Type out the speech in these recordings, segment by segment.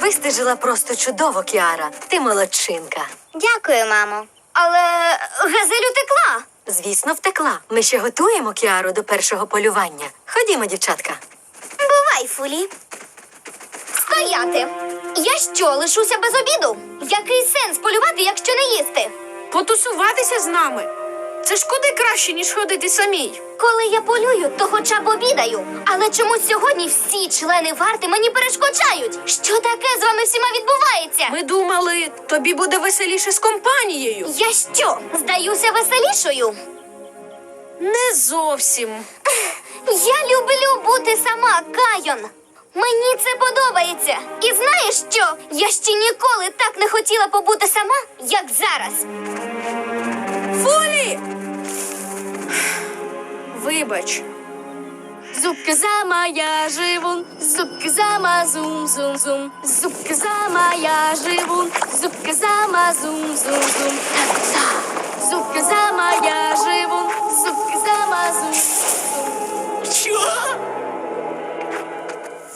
Вистежила просто чудово, Кіара. Ти молодчинка. Дякую, мамо. Але газель утекла. Звісно, втекла. Ми ще готуємо Кіару до першого полювання. Ходімо, дівчатка. Бувай, фулі. Стояти. Я що, лишуся без обіду? Який сенс полювати, якщо не їсти? Потусуватися з нами. Це ж куди краще, ніж ходити самій. Коли я полюю, то хоча б обідаю. Але чомусь сьогодні всі члени варти мені перешкоджають. Що таке з вами всіма відбувається? Ми думали, тобі буде веселіше з компанією. Я що, здаюся веселішою? Не зовсім. Я люблю бути сама, Кайон. Мені це подобається. І знаєш що? Я ще ніколи так не хотіла побути сама, як зараз. Вибач. Зубки зама я живу, зубки зама зум зум зум, зубки зама я живу, зубки зама зум зум зум. Зубки зама я живу, зубки зама зум. Що?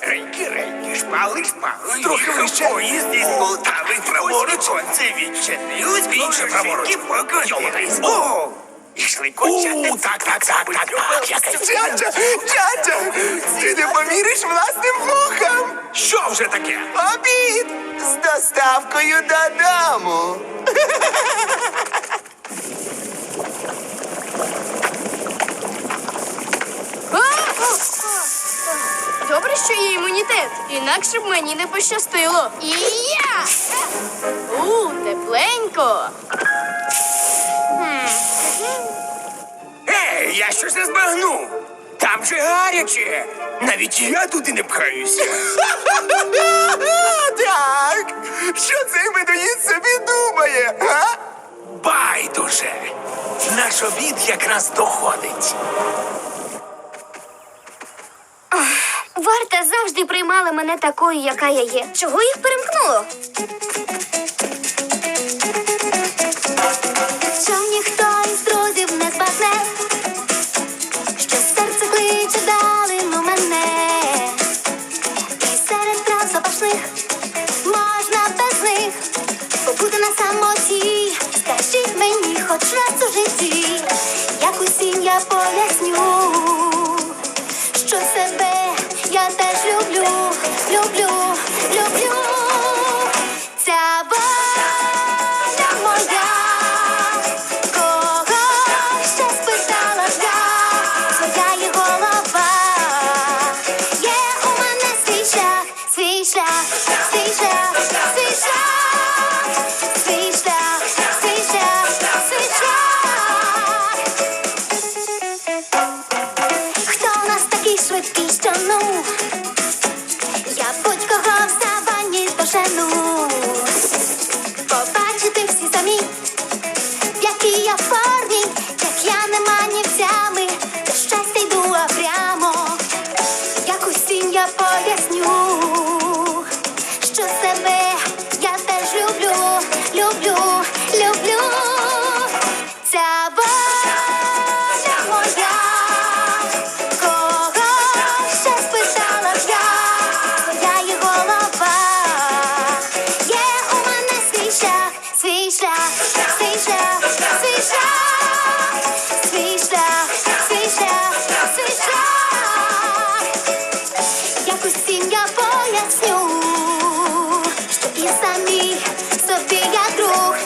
Реньки, реньки, шпали, шпали. Трохи вище. Поїзд із Полтави праворуч. Сонце відчинилось, більше праворуч. Покотились. О! Ішли кончати. У, так, так, так, так, так. Якась Джаджа, Джаджа, ти не повіриш власним вухам. Що вже таке? Обід з доставкою додому. Добре, що є імунітет, інакше б мені не пощастило. І я! У, тепленько. Ей, я щось не збагнув. Там же гаряче. Навіть я туди не пхаюся. Так, що цей медоїд собі думає, а? Байдуже. Наш обід якраз доходить. Варта завжди приймала мене такою, яка я є. Чого їх перемкнуло? Хто у нас такий швидкий, що ну? Я будь-кого я поясню,